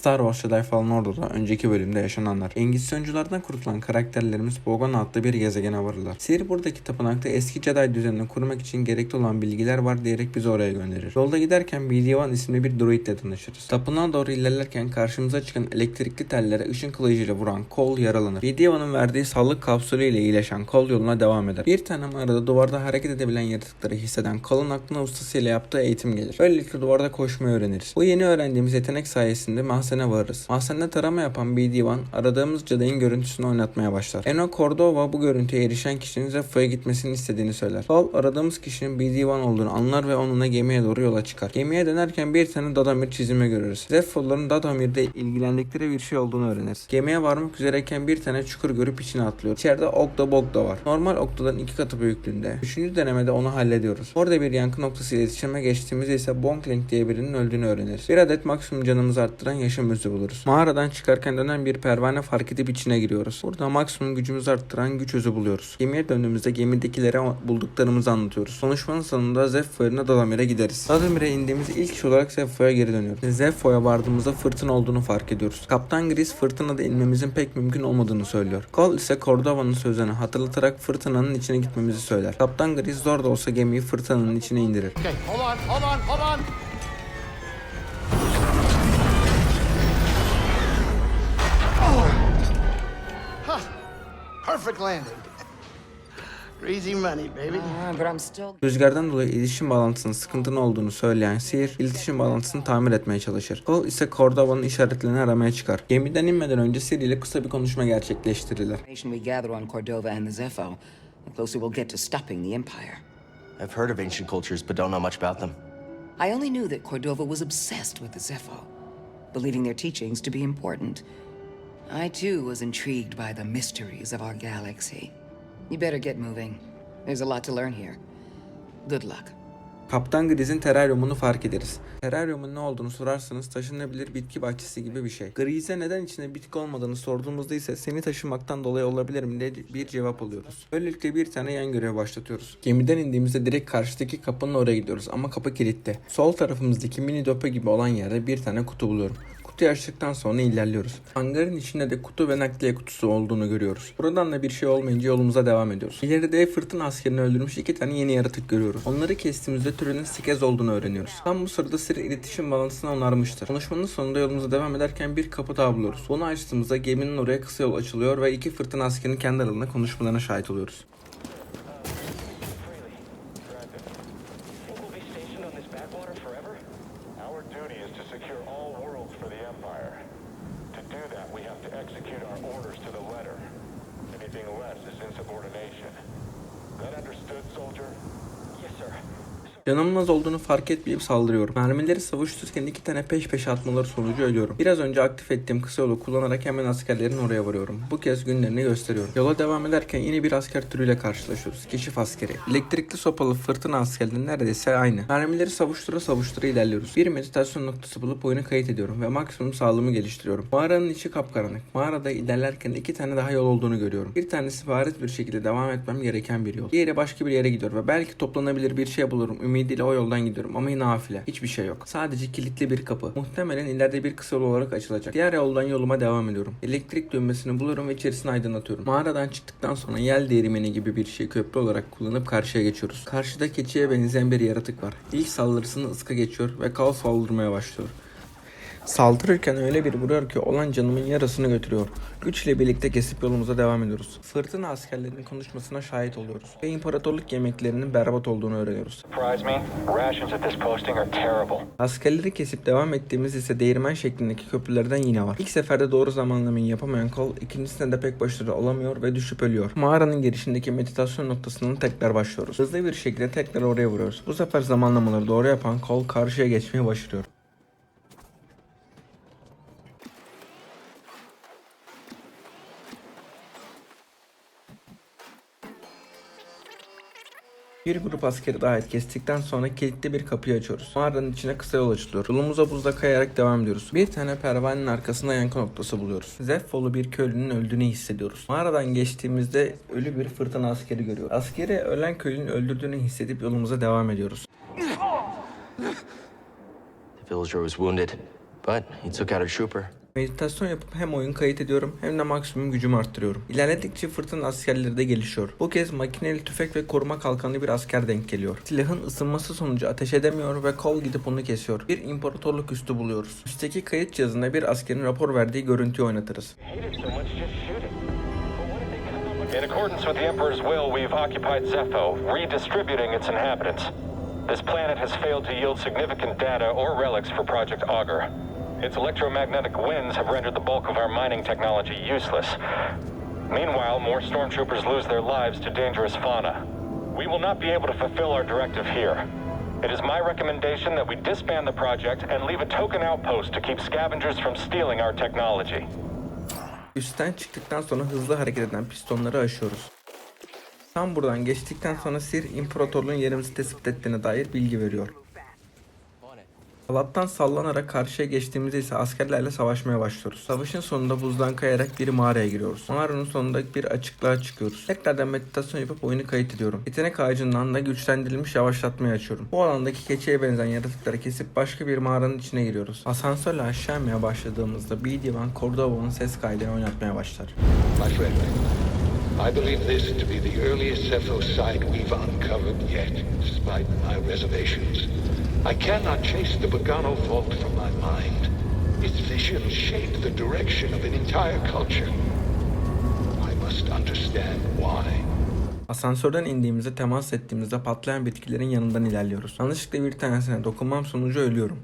Star Wars Jedi Fallen Order'da önceki bölümde yaşananlar. Engizisyonculardan kurtulan karakterlerimiz Bogan adlı bir gezegene varırlar. Siri buradaki tapınakta eski Jedi düzenini kurmak için gerekli olan bilgiler var diyerek bizi oraya gönderir. Yolda giderken BD-1 isimli bir droidle tanışırız. Tapınağa doğru ilerlerken karşımıza çıkan elektrikli tellere ışın kılıcıyla vuran Cole yaralanır. BD-1'ın verdiği sağlık kapsülüyle iyileşen Cole yoluna devam eder. Bir tane mağarada duvarda hareket edebilen yaratıkları hisseden Cole'un aklına ustasıyla yaptığı eğitim gelir. Böylelikle duvarda koşmayı öğreniriz. Bu yeni öğrendiğimiz yetenek sayesinde mahzene varırız. Mahzende tarama yapan BD-1 aradığımız cadayın görüntüsünü oynatmaya başlar. Eno Cordova bu görüntüye erişen kişinin Zepho'ya gitmesini istediğini söyler. Cole aradığımız kişinin BD-1 olduğunu anlar ve onunla gemiye doğru yola çıkar. Gemiye dönerken bir tane Dadamir çizimi görürüz. Zepho'ların Dadamir'de ilgilendikleri bir şey olduğunu öğreniriz. Gemiye varmak üzereyken bir tane çukur görüp içine atlıyor. İçeride Okta Bogda var. Normal Okta'dan iki katı büyüklüğünde. Üçüncü denemede onu hallediyoruz. Orada bir yankı noktası iletişime geçtiğimizde ise Bonkling diye birinin öldüğünü öğreniriz. Bir adet maksimum canımızı arttıran yaşam özü buluruz. Mağaradan çıkarken dönen bir pervane fark edip içine giriyoruz. Burada maksimum gücümüzü arttıran güç özü buluyoruz. Gemiye döndüğümüzde gemidekilere bulduklarımızı anlatıyoruz. Konuşmanın sonunda Zepho yerine Dadamir'e gideriz. Dadamir'e indiğimiz ilk iş olarak Zepho'ya geri dönüyoruz. Zepho'ya vardığımızda fırtına olduğunu fark ediyoruz. Kaptan Gris fırtınada inmemizin pek mümkün olmadığını söylüyor. Cole ise Cordova'nın sözlerini hatırlatarak fırtınanın içine gitmemizi söyler. Kaptan Gris zor da olsa gemiyi fırtınanın içine indirir. Okay, hold on, hold on, hold on. Perfect landing. Easy money, baby. Uh, but I'm still Rüzgardan dolayı iletişim bağlantısının sıkıntının olduğunu söyleyen Seer, iletişim bağlantısını tamir etmeye çalışır. Cole ise Cordova'nın işaretlerini aramaya çıkar. Gemiden inmeden önce Seer ile kısa bir konuşma gerçekleştirirler. information we gather on Cordova and the Zepho, the closer we'll get to stopping the Empire. I've heard of ancient cultures, but don't know much about them. I only knew that Cordova was obsessed with the Zepho, believing their teachings to be important. I too was intrigued by the mysteries of our galaxy. You better get moving. There's a lot to learn here. Good luck. Kaptan Gris'in teraryumunu fark ederiz. Teraryumun ne olduğunu sorarsanız taşınabilir bitki bahçesi gibi bir şey. Gris'e neden içinde bitki olmadığını sorduğumuzda ise seni taşımaktan dolayı olabilir mi diye bir cevap alıyoruz. Böylelikle bir tane yan görev başlatıyoruz. Gemiden indiğimizde direkt karşıdaki kapının oraya gidiyoruz ama kapı kilitli. Sol tarafımızdaki mini dopa gibi olan yerde bir tane kutu buluyorum. Kutuyu açtıktan sonra ilerliyoruz. Hangarın içinde de kutu ve nakliye kutusu olduğunu görüyoruz. Buradan da bir şey olmayınca yolumuza devam ediyoruz. İleride fırtına askerini öldürmüş iki tane yeni yaratık görüyoruz. Onları kestiğimizde türünün sikez olduğunu öğreniyoruz. Tam bu sırada Siri iletişim bağlantısını onarmıştır. Konuşmanın sonunda yolumuza devam ederken bir kapı daha buluyoruz. Bunu açtığımızda geminin oraya kısa yol açılıyor ve iki fırtına askerinin kendi aralarında konuşmalarına şahit oluyoruz. Execute our orders to the letter. Anything less is insubordination. That understood, soldier? Yes, sir. Canımın az olduğunu fark etmeyip saldırıyorum. Mermileri savuştururken iki tane peş peşe atmaları sonucu ölüyorum. Biraz önce aktif ettiğim kısa yolu kullanarak hemen askerlerin oraya varıyorum. Bu kez günlerini gösteriyorum. Yola devam ederken yine bir asker türüyle karşılaşıyoruz. Keşif askeri. Elektrikli sopalı fırtına askerinin neredeyse aynı. Mermileri savuştura savuştura ilerliyoruz. Bir meditasyon noktası bulup oyunu kayıt ediyorum ve maksimum sağlığımı geliştiriyorum. Mağaranın içi kapkaranlık. Mağarada ilerlerken iki tane daha yol olduğunu görüyorum. Bir tanesi bariz bir şekilde devam etmem gereken bir yol. Diğeri başka bir yere gidiyor ve belki toplanabilir bir şey bulurum. Ümidiyle o yoldan gidiyorum ama nafile. Hiçbir şey yok. Sadece kilitli bir kapı. Muhtemelen ileride bir kısa yol olarak açılacak. Diğer yoldan yoluma devam ediyorum. Elektrik düğmesini bulurum ve içerisini aydınlatıyorum. Mağaradan çıktıktan sonra yel değirmeni gibi bir şey köprü olarak kullanıp karşıya geçiyoruz. Karşıda keçiye benzeyen bir yaratık var. İlk saldırısını ıska geçiyor ve kaos saldırmaya başlıyor. Saldırırken öyle bir vuruyor ki olan canımın yarısını götürüyor. Güçle birlikte kesip yolumuza devam ediyoruz. Fırtına askerlerinin konuşmasına şahit oluyoruz. Ve imparatorluk yemeklerinin berbat olduğunu öğreniyoruz. Askerleri kesip devam ettiğimiz ise değirmen şeklindeki köprülerden yine var. İlk seferde doğru zamanlamayı yapamayan Cole ikincisinde de pek başarılı olamıyor ve düşüp ölüyor. Mağaranın girişindeki meditasyon noktasından tekrar başlıyoruz. Hızlı bir şekilde tekrar oraya vuruyoruz. Bu sefer zamanlamaları doğru yapan Cole karşıya geçmeye başarıyor. Bir grup askeri daha et kestikten sonra kilitli bir kapıyı açıyoruz. Mağaranın içine kısa yol açılıyor. Yolumuza buzda kayarak devam ediyoruz. Bir tane pervanenin arkasında yankı noktası buluyoruz. Zeffolu bir köylünün öldüğünü hissediyoruz. Mağaradan geçtiğimizde ölü bir fırtına askeri görüyoruz. Askeri ölen köylünün öldürdüğünü hissedip yolumuza devam ediyoruz. The villager was wounded, But he took out a trooper. Meditasyon yapıp hem oyun kayıt ediyorum hem de maksimum gücümü arttırıyorum. İlerledikçe fırtına askerleri de gelişiyor. Bu kez makineli tüfek ve koruma kalkanlı bir asker denk geliyor. Silahın ısınması sonucu ateş edemiyor ve kol gidip onu kesiyor. Bir imparatorluk üstü buluyoruz. Üstteki kayıt cihazında bir askerin rapor verdiği görüntüyü oynatırız. In accordance with the Emperor's will, we've occupied Zepho, redistributing its inhabitants. This planet has failed to yield significant data or relics for Project Augur. Its electromagnetic winds have rendered the bulk of our mining technology useless. Meanwhile, more stormtroopers lose their lives to dangerous fauna. We will not be able to fulfill our directive here. It is my recommendation that we disband the project and leave a token outpost to keep scavengers from stealing our technology. Üstten çıktıktan sonra hızlı hareket eden pistonları aşıyoruz. Tam buradan geçtikten sonra Sir İmparatorluğun yerimizi tespit ettiğine dair bilgi veriyor. Halattan sallanarak karşıya geçtiğimizde ise askerlerle savaşmaya başlıyoruz. Savaşın sonunda buzdan kayarak bir mağaraya giriyoruz. Mağaranın sonunda bir açıklığa çıkıyoruz. Tekrardan meditasyon yapıp oyunu kayıt ediyorum. Yetenek ağacından da güçlendirilmiş yavaşlatmayı açıyorum. Bu alandaki keçiye benzeyen yaratıkları kesip başka bir mağaranın içine giriyoruz. Asansörle aşağı inmeye başladığımızda bir divan Cordova'nın ses kaydını oynatmaya başlar. My friend, I believe this to be the earliest Zepho site we've uncovered yet, despite my reservations. I cannot chase the Bogano fault from my mind. Its visions shape the direction of an entire culture. I must understand why. Asansörden indiğimizde temas ettiğimizde patlayan bitkilerin yanından ilerliyoruz. Yanlışlıkla bir tanesine dokunmam sonucu ölüyorum.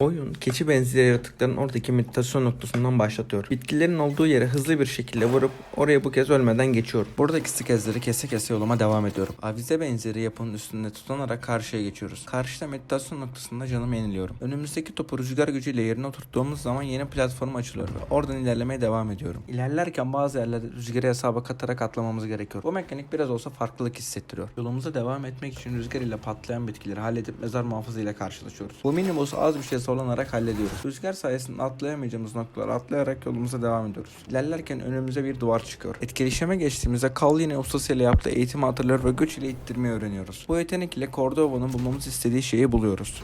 Oyun keçi benzeri yaratıkların oradaki meditasyon noktasından başlatıyor. Bitkilerin olduğu yere hızlı bir şekilde vurup oraya bu kez ölmeden geçiyorum. Buradaki skezleri kese kese yoluma devam ediyorum. Avize benzeri yapının üstünde tutanarak karşıya geçiyoruz. Karşıda meditasyon noktasında canımı yeniliyorum. Önümüzdeki topu rüzgar gücüyle yerine oturttuğumuz zaman yeni platform açılıyor ve oradan ilerlemeye devam ediyorum. İlerlerken bazı yerlerde rüzgarı hesaba katarak atlamamız gerekiyor. Bu mekanik biraz olsa farklılık hissettiriyor. Yolumuza devam etmek için rüzgar ile patlayan bitkileri halledip mezar muhafızı ile karşılaşıyoruz. Bu mini boss'u az bir şey zorlanarak hallediyoruz. Rüzgar sayesinde atlayamayacağımız noktaları atlayarak yolumuza devam ediyoruz. İlerlerken önümüze bir duvar çıkıyor. Etkileşime geçtiğimizde Kal yine ustasıyla yaptığı eğitimi hatırlıyor ve güç ile ittirmeyi öğreniyoruz. Bu yetenek ile Cordova'nın bulmamız istediği şeyi buluyoruz.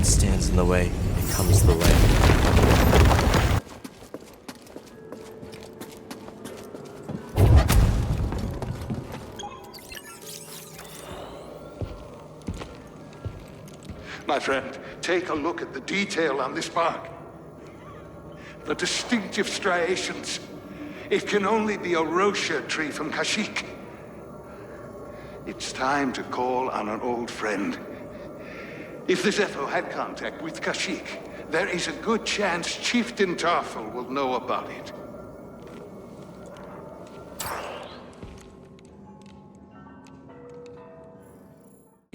It stands in the way. It becomes the way. My friend, take a look at the detail on this bark. The distinctive striations. It can only be a Rosia tree from Kashik. It's time to call on an old friend. If the Zepho had contact with Kashik, there is a good chance Chieftain Tarfel will know about it.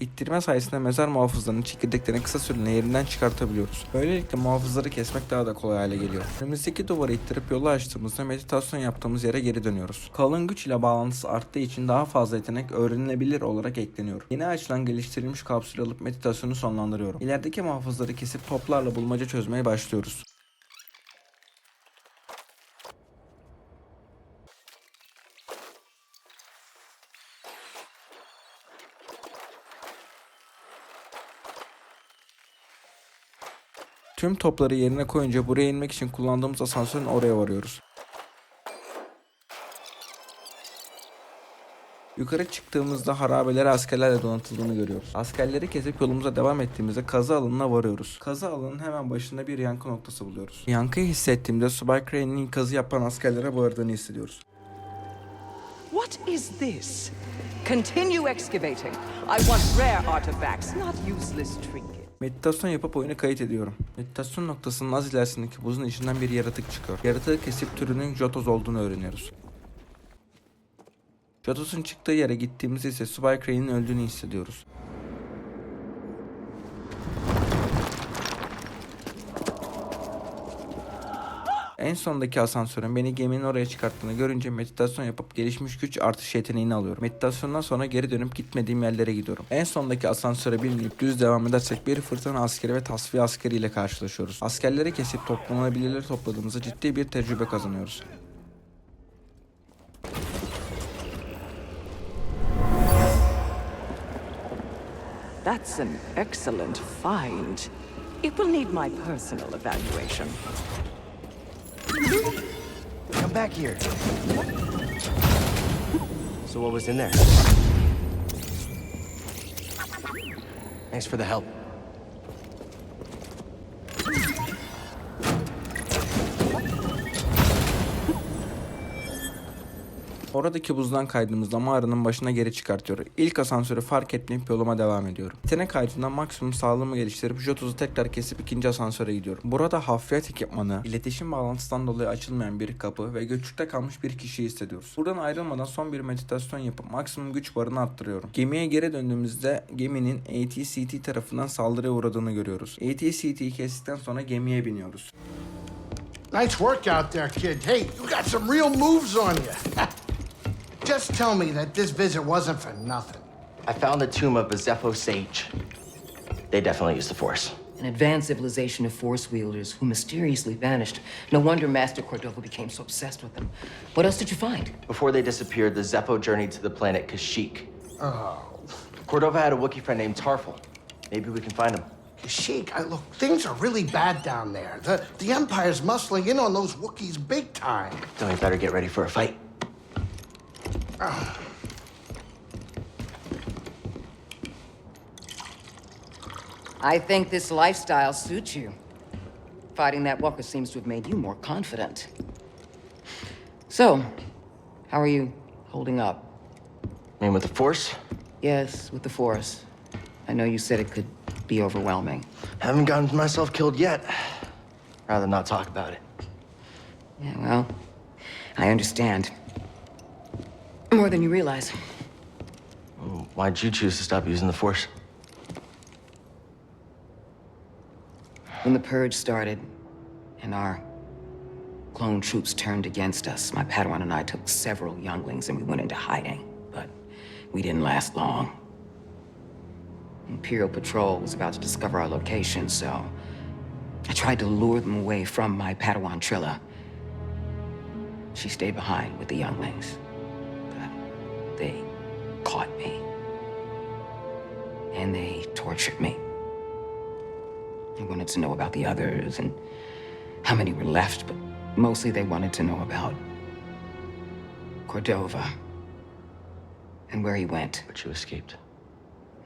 İttirme sayesinde mezar muhafızlarının çekirdeklerini kısa süreliğine yerinden çıkartabiliyoruz. Böylelikle muhafızları kesmek daha da kolay hale geliyor. Önümüzdeki duvarı ittirip yolu açtığımızda meditasyon yaptığımız yere geri dönüyoruz. Kalın güç ile bağlantısı arttığı için daha fazla yetenek öğrenilebilir olarak ekleniyor. Yeni açılan geliştirilmiş kapsül alıp meditasyonu sonlandırıyorum. İlerideki muhafızları kesip toplarla bulmaca çözmeye başlıyoruz. Tüm topları yerine koyunca buraya inmek için kullandığımız asansörün oraya varıyoruz. Yukarı çıktığımızda harabeleri askerlerle donatıldığını görüyoruz. Askerleri kesip yolumuza devam ettiğimizde kazı alanına varıyoruz. Kazı alanının hemen başında bir yankı noktası buluyoruz. Yankıyı hissettiğimde Subay Crane'in kazı yapan askerlere bağırdığını hissediyoruz. What is this? Continue excavating. I want rare artifacts, not useless trinkets. Meditasyon yapıp oyunu kayıt ediyorum. Meditasyon noktasının az ilerisindeki buzun içinden bir yaratık çıkıyor. Yaratığı kesip türünün Jotos olduğunu öğreniyoruz. Jotos'un çıktığı yere gittiğimizde ise Subay Crane'in öldüğünü hissediyoruz. En sondaki asansörün beni geminin oraya çıkarttığını görünce meditasyon yapıp gelişmiş güç artış yeteneğini alıyorum. Meditasyondan sonra geri dönüp gitmediğim yerlere gidiyorum. En sondaki asansöre binip düz devam edersek bir fırtına askeri ve tasfiye askeri ile karşılaşıyoruz. Askerleri kesip toplanabilirleri topladığımızda ciddi bir tecrübe kazanıyoruz. That's an excellent find. It will need my personal evaluation. Come back here. So what was in there? Thanks for the help. Oradaki buzdan kaydığımızda mağaranın başına geri çıkartıyor. İlk asansörü fark etmeyip yoluma devam ediyorum. Yetenek kaydından maksimum sağlığımı geliştirip J30'u tekrar kesip ikinci asansöre gidiyorum. Burada hafriyat ekipmanı, iletişim bağlantısından dolayı açılmayan bir kapı ve göçükte kalmış bir kişiyi hissediyoruz. Buradan ayrılmadan son bir meditasyon yapıp maksimum güç barını arttırıyorum. Gemiye geri döndüğümüzde geminin AT-CT tarafından saldırıya uğradığını görüyoruz. AT-CT'yi kestikten sonra gemiye biniyoruz. Nice work out there, kid. Hey, you got some real moves on you. Just tell me that this visit wasn't for nothing. I found the tomb of a Zepho sage. They definitely used the Force. An advanced civilization of force wielders who mysteriously vanished. No wonder Master Cordova became so obsessed with them. What else did you find? Before they disappeared, the Zepho journeyed to the planet Kashyyyk. Oh. Cordova had a Wookiee friend named Tarful. Maybe we can find him. Sheik, I, look, things are really bad down there. The, the Empire's muscling in on those Wookiees big time. Then we better get ready for a fight. I think this lifestyle suits you. Fighting that walker seems to have made you more confident. So, how are you holding up? I mean, with the Force, Yes, with the Force. I know you said it could be overwhelming. haven't gotten myself killed yet. Rather not talk about it. Yeah, well, I understand. More than you realize. Why'd you choose to stop using the Force? When the purge started and our clone troops turned against us, my Padawan and I took several younglings and we went into hiding. But we didn't last long. Imperial Patrol was about to discover our location, so I tried to lure them away from my Padawan Trilla. She stayed behind with the younglings. They caught me. And they tortured me. They wanted to know about the others and how many were left, but mostly they wanted to know about Cordova and where he went. But you escaped.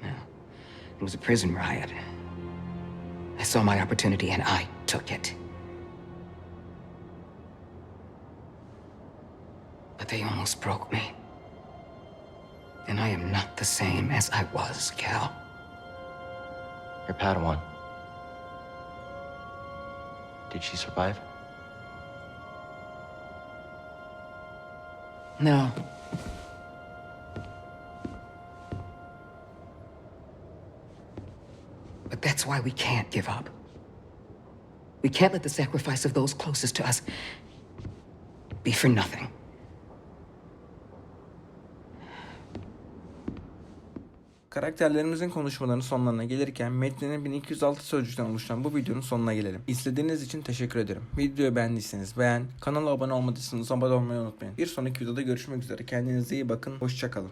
No. It was a prison riot. I saw my opportunity and I took it. But they almost broke me. And I am not the same as I was, Cal. Your Padawan. Did she survive? No. But that's why we can't give up. We can't let the sacrifice of those closest to us be for nothing. Karakterlerimizin konuşmalarının sonlarına gelirken metninin 1206 sözcükten oluşan bu videonun sonuna gelelim. İzlediğiniz için teşekkür ederim. Videoyu beğendiyseniz beğen, kanala abone olmadıysanız abone olmayı unutmayın. Bir sonraki videoda görüşmek üzere. Kendinize iyi bakın. Hoşçakalın.